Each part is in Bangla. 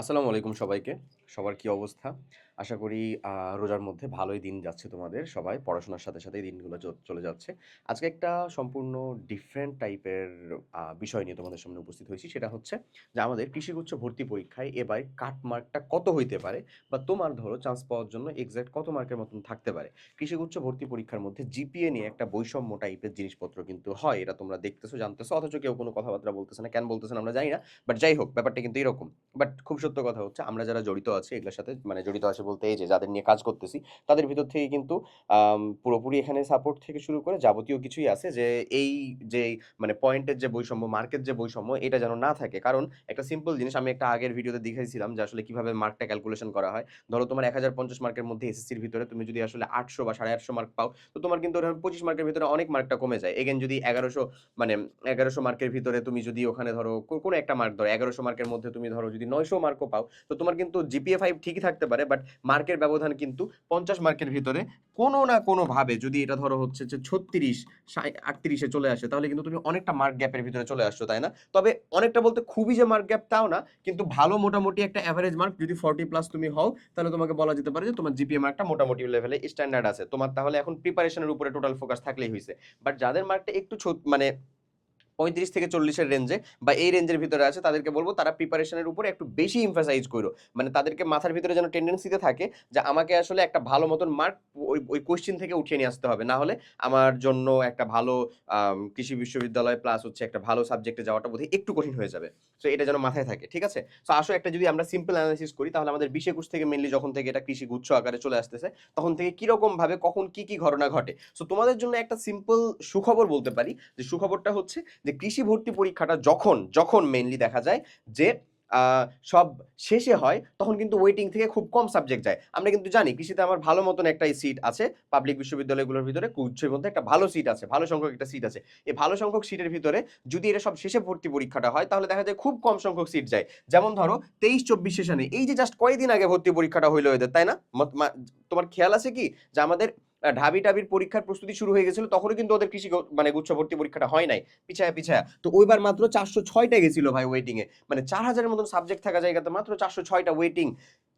আসসালামু আলাইকুম সবাইকে। সবার কি অবস্থা? আশা করি রোজার মধ্যে ভালোই দিন যাচ্ছে তোমাদের সবাই। পড়াশোনার সাথে, সাথে দিনগুলো চলে যাচ্ছে। আজকে একটা সম্পূর্ণ ডিফারেন্ট টাইপের বিষয় নিয়ে তোমাদের সামনে উপস্থিত হয়েছি। সেটা হচ্ছে যে আমাদের কৃষিগুচ্ছ ভর্তি পরীক্ষায় এবার কাট মার্কটা কত হইতে পারে? বা তোমার ধরো চান্স পাওয়ার জন্য এক্সাক্ট কত মার্কের মতন থাকতে পারে? কৃষিগুচ্ছ ভর্তি পরীক্ষার মধ্যে জিপিএ নিয়ে একটা বৈষম্য টাইপের জিনিসপত্র কিন্তু হয়। এটা তোমরা দেখতেছো, জানতেছো অথচ কেউ কোনো কথাবার্তা বলতেছে না। কেন বলতেছে না আমরা জানি না। বাট যাই হোক ব্যাপারটা কিন্তু এরকম। বাট খুব সত্য কথা হচ্ছে আমরা যারা জড়িত আছি এগুলোর সাথে মানে জড়িত আছে বলতে এই যে যাদের নিয়ে কাজ করতেছি তাদের ভিতর থেকে কিন্তু পুরোপুরি এখানে সাপোর্ট থেকে শুরু করে যাবতীয় কিছুই আছে যে এই যে মানে পয়েন্টের যে বৈষম্য, মার্কের যে বৈষম্য এটা যেন না থাকে। কারণ একটা সিম্পল জিনিস আমি একটা আগের ভিডিওতে দেখাইছিলাম যে আসলে কীভাবে মার্কটা ক্যালকুলেশন করা হয়। ধরো তোমার ১০৫০ মার্কের মধ্যে এসএসসির ভিতরে তুমি যদি আসলে ৮০০ বা ৮৫০ মার্ক পাও তো তোমার কিন্তু ওখানে ২৫ মার্কের ভিতরে অনেক মার্কটা কমে যায়। এগেন যদি এগারোশো মানে এগারোশো মার্কের ভিতরে তুমি যদি ওখানে ধরো কোনো একটা মার্ক ধরো এগারোশো মার্কের মধ্যে তুমি ধরো যদি ৯০০ মার্কও পাও তো তোমার কিন্তু জিপিএ 5 ঠিকই থাকতে পারে বাট মার্কের ব্যবধান কিন্তু ৫০ মার্কের ভিতরে কোনো না কোনোভাবে যদি এটা ধরো হচ্ছে যে ৩৬ সাই ৩৮ এ চলে আসে তাহলে কিন্তু তুমি অনেকটা মার্ক গ্যাপের ভিতরে চলে আসছো, তাই না? তবে অনেকটা বলতে খুবই যে মার্ক গ্যাপ তাও না। কিন্তু ভালো মোটামুটি একটা এভারেজ মার্ক যদি 40 প্লাস তুমি হও তাহলে তোমাকে বলা যেতে পারে যে তোমার জিপিএ মার্কটা মোটামুটি লেভেলে স্ট্যান্ডার্ড আছে। তোমার তাহলে এখন প্রিপারেশন এর উপরে টোটাল ফোকাস থাকলেই হয়েছে বাট যাদের মার্কটা একটু মানে ৩৫ থেকে চল্লিশের রেঞ্জে বা এই রেঞ্জের ভিতরে আছে তাদেরকে বলব তারা প্রিপারেশন এর উপরে একটু বেশি এমফাসাইজ করো মানে তাদেরকে মাথার ভিতরে যেন টেন্ডেন্সিতে থাকে যে আমাকে আসলে একটা ভালো মতন মার্ক ওই ওই কোয়েশ্চেন থেকে উঠিয়ে নিয়ে আসতে হবে। না হলে আমার জন্য একটা ভালো কৃষি বিশ্ববিদ্যালয় প্লাস হচ্ছে একটা ভালো সাবজেক্টে যাওয়াটা বোধহয় একটু কঠিন হয়ে যাবে। সো এটা যেন মাথায় থাকে। ঠিক আছে? সো আসো একটা যদি আমরা সিম্পল এনালাইসিস করি তাহলে আমাদের ২০-২১ থেকে মেনলি যখন থেকে এটা কৃষি গুচ্ছ আকারে চলে আসতেছে তখন থেকে কীরকম ভাবে কখন কি, কি ঘটনা ঘটে। সো তোমাদের জন্য একটা সিম্পল সুখবর বলতে পারি যে সুখবরটা হচ্ছে যে কৃষি ভর্তি পরীক্ষাটা যখন, যখন মেনলি দেখা যায় যে সব শেষে হয় তখন কিন্তু ওয়েটিং থেকে খুব কম সাবজেক্ট যায়। আমরা কিন্তু জানি কৃষিতে আমার ভালো মতন একটা সিট আছে। পাবলিক বিশ্ববিদ্যালয়গুলোর ভিতরে গুচ্ছের মধ্যে একটা ভালো সিট আছে। ভালো সংখ্যক একটা সিট আছে। এই ভালো সংখ্যক সিটের ভিতরে যদি এটা সব শেষে ভর্তি পরীক্ষাটা হয় তাহলে দেখা যায় খুব কম সংখ্যক সিট যায়। যেমন ধরো ২৩-২৪ সেশনে এই যে জাস্ট কয়েকদিন আগে ভর্তি পরীক্ষাটা হইল এদের, তাই না? তোমার খেয়াল আছে কি? যে আমাদের আ ঢাবি-টাবির পরীক্ষার প্রস্তুতি শুরু হয়ে গেছিল তখনও কিন্তু ওদের কৃষি মানে গুচ্ছ ভর্তি পরীক্ষাটা হয় নাই। পিছায়া, পিছায়া। তো ওইবার মাত্র চারশো ছয়টা গেছিল ভাই ওয়েটিং এ। মানে চার হাজারের মতন সাবজেক্ট থাকা জায়গাতে মাত্র চারশো ছয়টা ওয়েটিং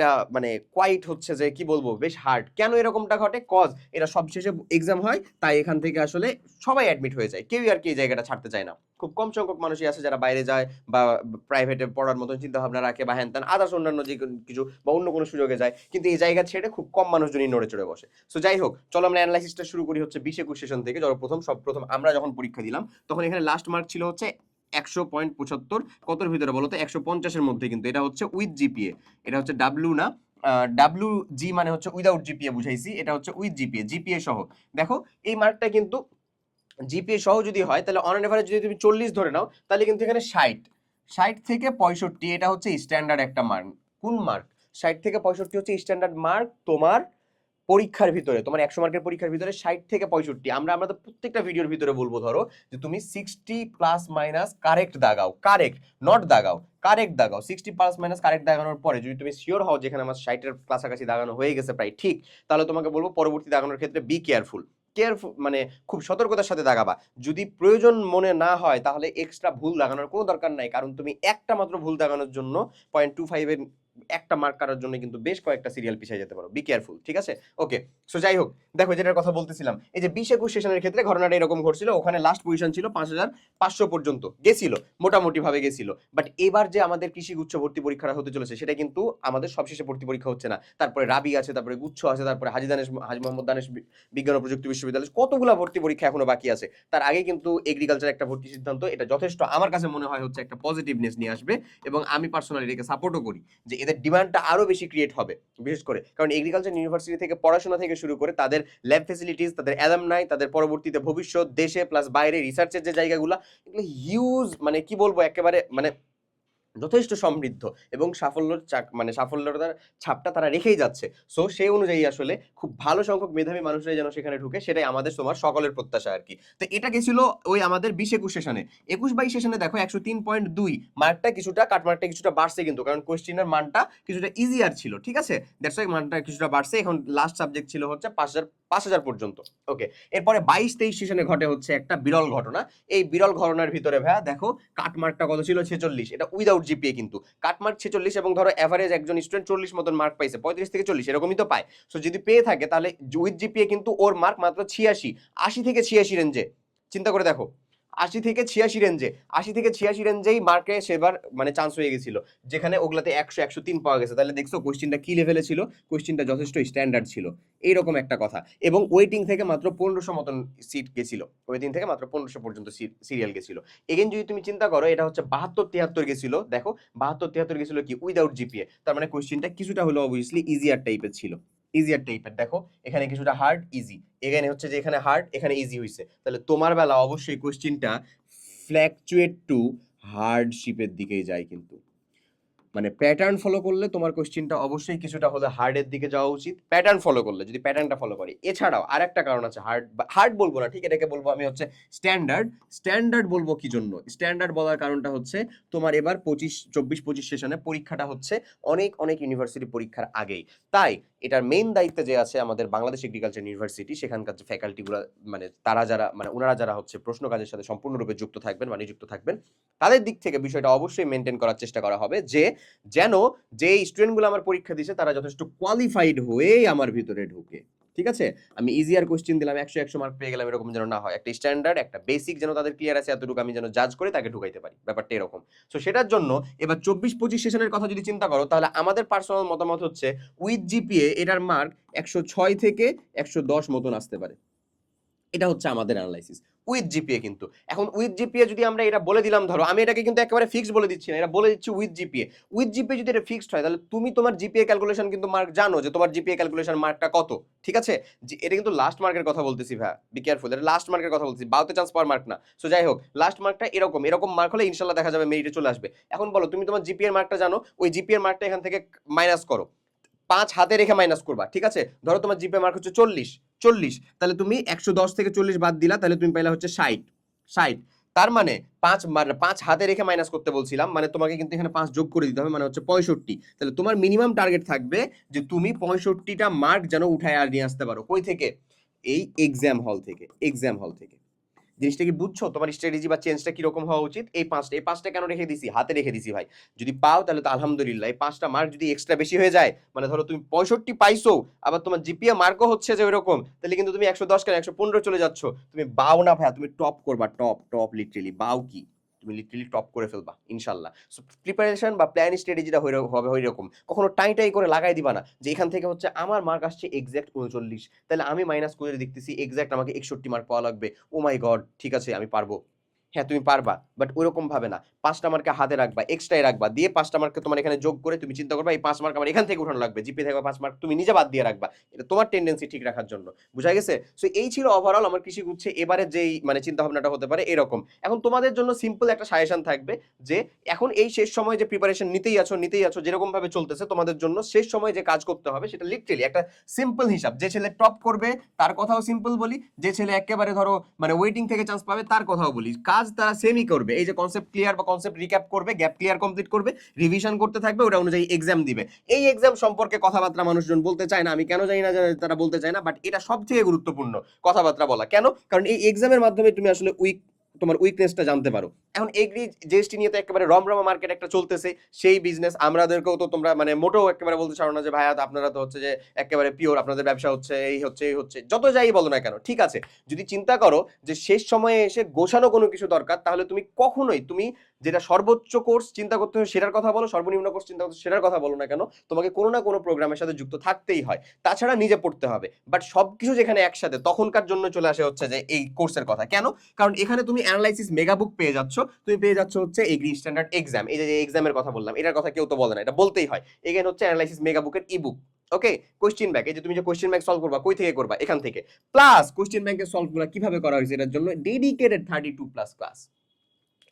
টা মানে কোয়াইট হচ্ছে যে, কি বলব, বেশ হার্ড। কেন এরকমটা ঘটে? কজ এরা সব শেষে এক্সাম হয়, তাই এখান থেকে আসলে সবাই অ্যাডমিট হয়ে যায়। কেউই আর কি এই জায়গাটা ছাড়তে চায় না। খুব কম সংখ্যক মানুষই আছে যারা বাইরে যায় বা প্রাইভেটে পড়ার মতন চিন্তাভাবনা রাখে বা হ্যান-ত্যান আদার্স অন্যান্য যে কিছু বা অন্য কোনো সুযোগে যায়। কিন্তু এই জায়গা ছেড়ে খুব কম মানুষজনই নড়ে চড়ে বসে। সো যাই হোক, চলো আমরা এনালাইসিসটা শুরু করি হচ্ছে ২০-২১ সেশন থেকে। যখন প্রথম, সব প্রথম আমরা যখন পরীক্ষা দিলাম, তখন এখানে লাস্ট মার্ক ছিল হচ্ছে ১০০.৭৫ কতর ভিতরে বলো তো? ১৫০ এর মধ্যে কিন্তু এটা হচ্ছে উইথ জিপিএ। এটা হচ্ছে ডাব্লিউ না আ ডাব্লিউ-জি মানে হচ্ছে উইথআউট জিপিএ বুঝাইছি। এটা হচ্ছে উইথ জিপিএ, জিপিএ সহ। দেখো এই মার্কটা কিন্তু জিপিএ সহ যদি হয় তাহলে অন এভারেজ যদি তুমি ৪০ ধরে নাও তাহলে কিন্তু এখানে ৬০ ৬০ থেকে ৬৫ এটা হচ্ছে স্ট্যান্ডার্ড একটা মার্ক। কোন মার্ক? ৬০ থেকে ৬৫ হচ্ছে স্ট্যান্ডার্ড মার্ক তোমার পরীক্ষার ভিতরে। তোমার ১০০ মার্কের পরীক্ষার ভিতরে ৬০ থেকে ৬৫ আমরা আমরা তো প্রত্যেকটা ভিডিওর ভিতরে বলব ধরো যে তুমি 60 প্লাস মাইনাস কারেক্ট দাগাও। কারেক্ট নট দাগাও। কারেক্ট দাগাও। 60 প্লাস মাইনাস কারেক্ট দাগানোর পরে যদি তুমি শিওর হও যেখানে আমার ৬০ এর কাছাকাছি দাগানো হয়ে গেছে প্রায় ঠিক, তাহলে তোমাকে বলব পরবর্তী দাগানোর ক্ষেত্রে বি কেয়ারফুল। কেয়ারফুল মানে খুব সতর্কতার সাথে দাগাবা। যদি প্রয়োজন মনে না হয় তাহলে এক্সট্রা ভুল দাগানোর কোনো দরকার নাই। কারণ তুমি একটা মাত্র ভুল দাগানোর জন্য 0.25 এর একটা মার্ক কাটার জন্য কিন্তু বেশ কয়েকটা সিরিয়াল পিছায় যেতে পারো। Be careful. ঠিক আছে? ওকে। সো যাই হোক দেখো যেটার কথা বলতেছিলাম। এই যে ২০-২১ সেশনের ক্ষেত্রে ঘটনাটা এরকম ঘটছিল। ওখানে লাস্ট পজিশন ছিল ৫৫০০ পর্যন্ত গেছিল। মোটামুটি ভাবে গেছিল। বাট এবার যে আমাদের কৃষি গুচ্ছ ভর্তি পরীক্ষাটা হতে চলেছে সেটা কিন্তু আমাদের সবশেষে ভর্তি পরীক্ষা হচ্ছে না। তারপরে রাবি আছে, তারপরে গুচ্ছ আছে, তারপরে হাজী দানেশ হাজী মোহাম্মদ দানেশ বিজ্ঞান ও প্রযুক্তি বিশ্ববিদ্যালয় কতগুলা ভর্তি পরীক্ষা এখনও বাকি আছে। তার আগে কিন্তু এগ্রিকালচার একটা ভর্তি সিদ্ধান্ত এটা যথেষ্ট আমার কাছে মনে হয় হচ্ছে একটা পজিটিভনেস নিয়ে আসবে এবং আমি পার্সোনালি এটাকে সাপোর্টও করি। যে এদের ডিমান্ডটা আরও বেশি ক্রিয়েট হবে। বিশেষ করে কারণ এগ্রিকালচার ইউনিভার্সিটি থেকে পড়াশোনা থেকে শুরু করে তাদের ল্যাব ফেসিলিটিস তাদের অ্যালাম নাই তাদের পরবর্তীতে ভবিষ্যৎ, দেশে প্লাস বাইরে রিসার্চের যে জায়গাগুলো, এগুলো হিউজ মানে কি বলব একেবারে মানে যথেষ্ট সমৃদ্ধ এবং সাফল্যর চাক মানে সাফল্যতার ছাপটা তারা রেখেই যাচ্ছে। সো সেই অনুযায়ী আসলে খুব ভালো সংখ্যক মেধাবী মানুষরাই যেন সেখানে ঢুকে, সেটাই আমাদের তোমার সকলের প্রত্যাশা আর কি তো এটা গেছিল ওই আমাদের ২০-২১ সেশনে। ২১-২২ সেশনে দেখো ১০৩.২ মার্কটা কিছুটা কাট মার্কটা কিছুটা কাটমার্কটা কিছুটা বাড়ছে কিন্তু, কারণ কোয়েশ্চেনের মানটা কিছুটা ইজিয়ার ছিল। ঠিক আছে? দ্যাটস ওয়াই মানটা কিছুটা বাড়ছে। এখন লাস্ট সাবজেক্ট ছিল হচ্ছে পাঁচ হাজার পর্যন্ত। ওকে এরপরে বাইশ তেইশ সেশনে ঘটে হচ্ছে একটা বিরল ঘটনা। এই বিরল ঘটনার ভিতরে ভাইয়া দেখো কাটমার্কটা কত ছিল? ছেচল্লিশ। এটা উইদাউট জিপিএ কিন্তু। কাটমার্ক ছেচল্লিশ এবং ধরো অ্যাভারেজ একজন স্টুডেন্ট চল্লিশ মতন মার্ক পাইছে, পঁয়ত্রিশ থেকে চল্লিশ, এরকমই তো পায়। সো যদি পেয়ে থাকে, তাহলে উইথ জিপিএ কিন্তু ওর মার্ক মাত্র ছিয়াশি, আশি থেকে ছিয়াশি রেঞ্জে চিন্তা করে দেখো। আশি থেকে ছিয়াশি রেঞ্জে আশি থেকে ছিয়াশি রেঞ্জেই মার্কে সেবার মানে চান্স হয়ে গেছিল। যেখানে ওগুলাতে একশো একশো তিন পাওয়া গেছে। তাহলে দেখছ কোশ্চিনটা কি লেভেলে ছিল? কোশ্চিনটা যথেষ্ট স্ট্যান্ডার্ড ছিল। এইরকম একটা কথা। এবং ওয়েটিং থেকে মাত্র পনেরোশো মতন সিট গেছিল। ওয়েটিং থেকে মাত্র পনেরোশো পর্যন্ত সিরিয়াল গেছিল। এগেন যদি তুমি চিন্তা করো, এটা হচ্ছে বাহাত্তর, তিয়াত্তর গেছিল। দেখো, বাহাত্তর, তিয়াত্তর গেছিল কি? উইদাউট জিপিএ তার মানে কোশ্চিনটা কিছুটা হলো অবভিয়াসলি ইজিয়ার টাইপের ছিল। ইজিয়ার টাইপের দেখো, এখানে কিছুটা হার্ড ইজি এখানে হচ্ছে যে, এখানে হার্ড এখানে ইজি হয়েছে তাহলে তোমার বেলা অবশ্যই কোশ্চিনটা ফ্ল্যাকচুয়েট টু হার্ডশিপের দিকেই যায় কিন্তু। মানে প্যাটার্ন ফলো করলে তোমার কোশ্চিনটা অবশ্যই কিছুটা হলে হার্ডের দিকে যাওয়া উচিত। প্যাটার্ন ফলো করলে, যদি প্যাটার্নটা ফলো করে। এছাড়াও আর একটা কারণ আছে হার্ড হার্ড বলব না, ঠিক এটাকে বলব আমি হচ্ছে স্ট্যান্ডার্ড স্ট্যান্ডার্ড বলব কি জন্য? স্ট্যান্ডার্ড বলার কারণটা হচ্ছে তোমার এবার পঁচিশ, চব্বিশ, পঁচিশ সেশনে পরীক্ষাটা হচ্ছে অনেক অনেক ইউনিভার্সিটি পরীক্ষার আগেই। তাই এটার মেইন দায়িত্বে যে আছে আমাদের বাংলাদেশ এগ্রিকালচার ইউনিভার্সিটি সেখানকার যে ফ্যাকাল্টিগুলো মানে তারা যারা মানে ওনারা যারা হচ্ছে প্রশ্ন কাজের সাথে সম্পূর্ণরূপে যুক্ত থাকবেন বা নিযুক্ত থাকবেন, তাদের দিক থেকে বিষয়টা অবশ্যই মেনটেন করার চেষ্টা করা হবে যে যেন যে স্টুডেন্টগুলো আমার পরীক্ষা দিছে তারা যথেষ্ট কোয়ালিফাইড হয়েই আমার ভিতরে ঢুকে। ঠিক আছে? আমি ইজিয়ার কোশ্চেন দিলাম, একশো একশো মার্ক পেয়ে গেলাম, এরকম যেন না হয়। একটা স্ট্যান্ডার্ড একটা বেসিক যেন তাদের ক্লিয়ার আছে, এতটুকু আমি যেন জাজ করে তাকে ঢুকাইতে পারি। ব্যাপারটা এরকম। সো সেটার জন্য এবার চব্বিশ পঁচিশ সেশনের কথা যদি চিন্তা করো, তাহলে আমাদের পার্সোনাল মতামত হচ্ছে উইথ জিপিএ এটার মার্ক একশো ছয় থেকে একশো দশ মতন আসতে পারে। এটা হচ্ছে আমাদের অ্যানালাইসিস উইথ জিপিএ কিন্তু। এখন উইথ জিপিএ যদি আমরা এটা বলে দিলাম, ধরো, আমি এটাকে কিন্তু একেবারে ফিক্সড বলে দিচ্ছি না, এটা বলে দিচ্ছি উইথ জিপিএ উইথ জিপিএ যদি এটা ফিক্সড হয়, তাহলে তুমি তোমার জিপিএ ক্যালকুলেশন কিন্তু মার্ক জানো যে তোমার জিপিএ ক্যালকুলেশন মার্কটা কত, ঠিক আছে? এটা কিন্তু লাস্ট মার্কের কথা বলতেছি ভাই বি কেয়ারফুল এটা লাস্ট মার্কের কথা বলতেছি, বাউতে চান্স পাওয়ার মার্ক না। সো যাই হোক লাস্ট মার্কটা এরকম এরকম মার্ক হলে ইনশাল্লাহ দেখা যাবে মেরিটে চলে আসবে। এখন বলো, তুমি তোমার জিপিএর মার্কটা জানো, ওই জিপিএর মার্কটা এখান থেকে মাইনাস করো। পাঁচ হাতে রেখে মাইনাস করবা, ঠিক আছে? ধরো তোমার জিপে মার্ক হচ্ছে চল্লিশ চল্লিশ, তাহলে তুমি একশো দশ থেকে চল্লিশ বাদ দিলা, তাহলে তুমি পাইলা হচ্ছে ষাট ষাট। তার মানে পাঁচ পাঁচ হাতে রেখে মাইনাস করতে বলছিলাম মানে তোমাকে কিন্তু এখানে পাঁচ যোগ করে দিতে হবে মানে হচ্ছে পঁয়ষট্টি। তাহলে তোমার মিনিমাম টার্গেট থাকবে যে তুমি পঁয়ষট্টিটা মার্ক যেন উঠায় আর নিয়ে আসতে পারো। কই থেকে? এই এক্সাম হল থেকে এক্সাম হল থেকে। জিনিসটা কি বুঝছ? তোমার স্ট্র্যাটেজি বা চেঞ্জটা কীরকম হওয়া উচিত? এই পাঁচটা এই পাঁচটা কেন রেখে দিছি? হাতে রেখে দিছি ভাই। যদি পাও তাহলে তো আলহামদুলিল্লাহ। এই পাঁচটা মার্ক যদি এক্সট্রা বেশি হয়ে যায় মানে ধরো তুমি পঁয়ষট্টি পাইছো, আবার তোমার জিপিএ মার্কও হচ্ছে যে ওইরকম, তাহলে কিন্তু তুমি একশো দশ কেন একশো পনেরো চলে যাচ্ছ। তুমি বাও না ভাইয়া, তুমি টপ করবা টপ টপ লিটারেলি বাও কি? তুমি লিটারেলি টপ করে ফেলবা, ইনশাল্লাহ। সো প্রিপারেশন বা প্ল্যান স্ট্র্যাটেজিটা হবে ওই রকম কখনো টাই টাই করে লাগাই দিবা না যে এখান থেকে হচ্ছে আমার মার্ক আসছে এক্স্যাক্ট উনচল্লিশ। তাহলে আমি মাইনাস করে দেখতেছি এক্স্যাক্ট আমাকে একষট্টি মার্ক পাওয়া লাগবে। ও মাই গড ঠিক আছে, আমি পারব। হ্যাঁ তুমি পারবা বাট ওরকম ভাবে না। পাঁচটা মার্কে হাতে রাখবা এক্সট্রাই রাখবা, দিয়ে পাঁচটা মার্কে তোমার এখানে যোগ করে তুমি চিন্তা করবা, এই পাঁচ মার্ক আমার এখান থেকে উঠানো লাগবে, জিপে থেকে পাঁচ মার্ক তুমি নিজে বাদ দিয়ে রাখবা। এটা তোমার টেন্ডেন্সি ঠিক রাখার জন্য, বুঝা গেছে? সো এই ছিল ওভারঅল আমার কৃষি গুচ্ছে, এবারে যেই মানে চিন্তা ভাবনাটা হতে পারে এরকম। এখন তোমাদের জন্য সিম্পল একটা সাজেশন থাকবে যে, এখন এই শেষ সময় যে প্রিপারেশন নিতেই আছো নিতেই আছো, যেরকম ভাবে চলতেছে তোমাদের জন্য, শেষ সময় যে কাজ করতে হবে সেটা লিটারেলি একটা সিম্পল হিসাব। যে ছেলে টপ করবে, তার কথাও সিম্পল বলি, যে ছেলে একেবারে ধরো মানে ওয়েটিং থেকে চান্স পাবে, তার কথাও বলি। কাজ তারা সেমই করবে। এই যে কনসেপ্ট ক্লিয়ার বা কনসেপ্ট রিক্যাপ করবে গ্যাপ ক্লিয়ার কমপ্লিট করবে রিভিশন করতে থাকবে, ওটা অনুযায়ী এক্সাম দিবে। এই এক্সাম সম্পর্কে কথাবার্তা মানুষজন বলতে চায় না, আমি কেন জানি না তারা বলতে চায় না বাট এটা সব থেকে গুরুত্বপূর্ণ কথাবার্তা বলা। কেন? কারণ এই এক্সামের মাধ্যমে তুমি আসলে উইক তোমার উইকনেসটা জানতে পারো। এখন এগ্রি জিএসটি নিয়ে তো একেবারে রমরমা মার্কেট একটা চলতেছে, সেই বিজনেস আমাদেরকেও তো তোমরা মানে মোটেও একেবারে বলতে চাও না যে, ভাইয়া, আপনারা তো হচ্ছে যে একেবারে পিওর আপনাদের ব্যবসা হচ্ছে, এই হচ্ছে এই হচ্ছে। যত যাই বলো না কেন, ঠিক আছে? যদি চিন্তা করো যে, শেষ সময়ে এসে গোছানো কোনো কিছু দরকার, তাহলে তুমি কখনোই, তুমি যেটা সর্বোচ্চ কোর্স চিন্তা করতে হয় সেটার কথা বলো, সর্বনিম্ন কোর্স চিন্তা করতে সেটার কথা বলো না কেন, তোমাকে কোনো না কোনো প্রোগ্রামের সাথে যুক্ত থাকতেই হয়। তাছাড়া নিজে পড়তে হবে। বাট সবকিছু যেখানে একসাথে, তখনকার জন্য চলে আসে হচ্ছে যে, এই কোর্সের কথা। কেন? কারণ এখানে তুমি অ্যানালাইসিস মেগাবুক পেয়ে যাচ্ছ, তুমি পেয়ে যাচ্ছ হচ্ছে এগ্রি স্ট্যান্ডার্ড এক্সাম এই যে এক্সামের কথা বললাম, এটার কথা কেউ তো বলে না, এটা বলতেই হয়। এগেন হচ্ছে analysis e book okay question bank এই যে তুমি যে কোশ্চেন ব্যাংক সলভ করবা, কই থেকে করবা? এখান থেকে। প্লাস কোশ্চেন ব্যাংকের সলভগুলা কীভাবে করা হয়েছে, এটার জন্য dedicated thirty two plus class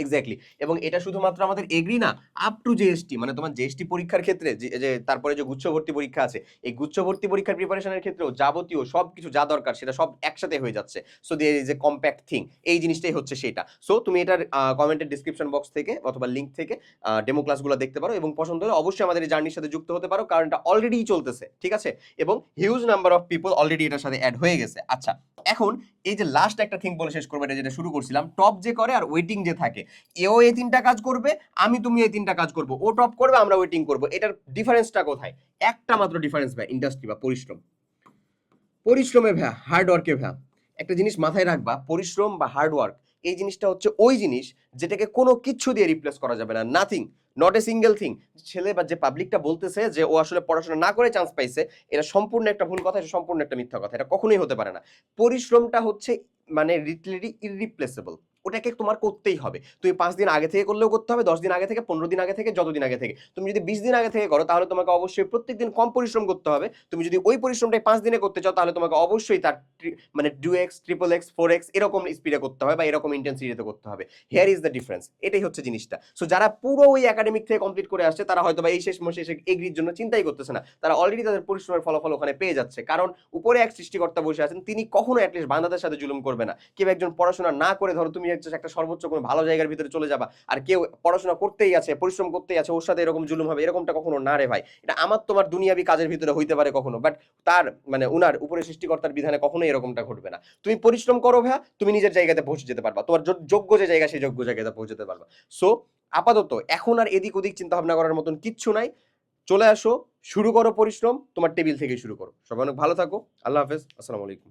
exactly এবং এটা শুধুমাত্র আমাদের এগ্রি না আপ টু জিএসটি মানে তোমার জিএসটি পরীক্ষার ক্ষেত্রে, যে যে, তারপরে যে গুচ্ছভর্তি পরীক্ষা আছে, এই গুচ্ছভর্তি পরীক্ষার প্রিপারেশনের ক্ষেত্রেও যাবতীয় সব কিছু যা দরকার সেটা সব একসাথে হয়ে যাচ্ছে। সো দিয়ে এ কম্প্যাক্ট থিং এই জিনিসটাই হচ্ছে সেটা। সো তুমি এটার কমেন্টের ডিসক্রিপশন বক্স থেকে অথবা লিঙ্ক থেকে ডেমো ক্লাসগুলো দেখতে পারো এবং পছন্দ হলে অবশ্যই আমাদের এই জার্নির সাথে যুক্ত হতে পারো কারণ এটা অলরেডি চলতেছে, ঠিক আছে? এবং huge number of people already এটার সাথে অ্যাড হয়ে গেছে। আচ্ছা এখন এই যে লাস্ট একটা থিং বলে শেষ করব, এটা যেটা শুরু করছিলাম টপ যে করে আর ওয়েটিং যে থাকে এও এই তিনটা কাজ করবে, আমি তুমি এই তিনটা কাজ করব। ও টপ করবে, আমরা ওয়েটিং করব। এটার ডিফারেন্সটা কোথায়? একটা মাত্র ডিফারেন্স ভাই ইন্ডাস্ট্রি বা পরিশ্রম। পরিশ্রমে ভ্যা হার্ড ওয়ার্কে ভ্যা। একটা জিনিস মাথায় রাখবা, পরিশ্রম বা হার্ড ওয়ার্ক এই জিনিসটা হচ্ছে ওই জিনিস যেটাকে কোনো কিচ্ছু দিয়ে রিপ্লেস করা যাবে না nothing not a single thing ছেলে বা যে পাবলিকটা বলতেছে যে ও আসলে পড়াশোনা না করে চান্স পাইছে, এটা সম্পূর্ণ একটা ভুল কথা, এটা সম্পূর্ণ একটা মিথ্যা কথা, এটা কখনোই হতে পারে না। পরিশ্রমটা হচ্ছে মানে লিটারেলি ইররিপ্লেসেবল ওটাকে তোমার করতেই হবে। তুমি পাঁচ দিন আগে থেকে করলেও করতে হবে, দশ দিন আগে থেকে, পনেরো দিন আগে থেকে, যতদিন আগে থেকে। তুমি যদি বিশ দিন আগে থেকে করো, তাহলে তোমাকে অবশ্যই প্রত্যেক দিন কম পরিশ্রম করতে হবে। তুমি যদি ওই পরিশ্রমটাই পাঁচ দিনে করতে চাও, তাহলে তোমাকে অবশ্যই তার মানে two X triple X four X এরকম স্পিডে করতে হবে বা এরকম ইন্টেন্সিটিতে করতে হবে। হেয়ার ইজ দ্য ডিফারেন্স এটাই হচ্ছে জিনিসটা। সো যারা পুরো ওই একাডেমিক থেকে কমপ্লিট করে আসছে, তারা হয়তো বা এই শেষ মাসে এসে এগ্রির জন্য চিন্তাই করতেছে না। তারা অলরেডি তাদের পরিশ্রমের ফলাফল ওখানে পেয়ে যাচ্ছে। কারণ উপরে এক সৃষ্টিকর্তা বসে আছেন, তিনি কখনো অ্যাটলিস্ট বান্দাদের সাথে জুলুম করবে না। কেউ একজন পড়াশোনা না করে, ধরো তুমি হচ্ছে একটা সর্বোচ্চ কোনো ভালো জায়গার ভিতরে চলে যাবা। আর কেউ পড়াশোনা করতেই আছে, পরিশ্রম করতেই আছে, ওর সাথে এরকম জুলুম হবে, এরকমটা কখনো না রে ভাই। এটা আমার তোমার দুনিয়াবি কাজের ভিতরে হইতে পারে কখনো বাট তার মানে উনার উপরে সৃষ্টিকর্তার বিধানে কখনোই এরকমটা ঘটবে না। তুমি পরিশ্রম করো ভাইয়া, তুমি নিজের জায়গাতে পৌঁছে যেতে পারবা, তোমার যোগ্য যে জায়গা, সেই যোগ্য জায়গাতে পৌঁছতে পারবা। সো আপাতত এখন আর এদিক ওদিক চিন্তা ভাবনা করার মতন কিচ্ছু নাই। চলে আসো, শুরু করো পরিশ্রম, তোমার টেবিল থেকে শুরু করো। সবাই অনেক ভালো থাকো, আল্লাহ হাফেজ, আসসালামু আলাইকুম।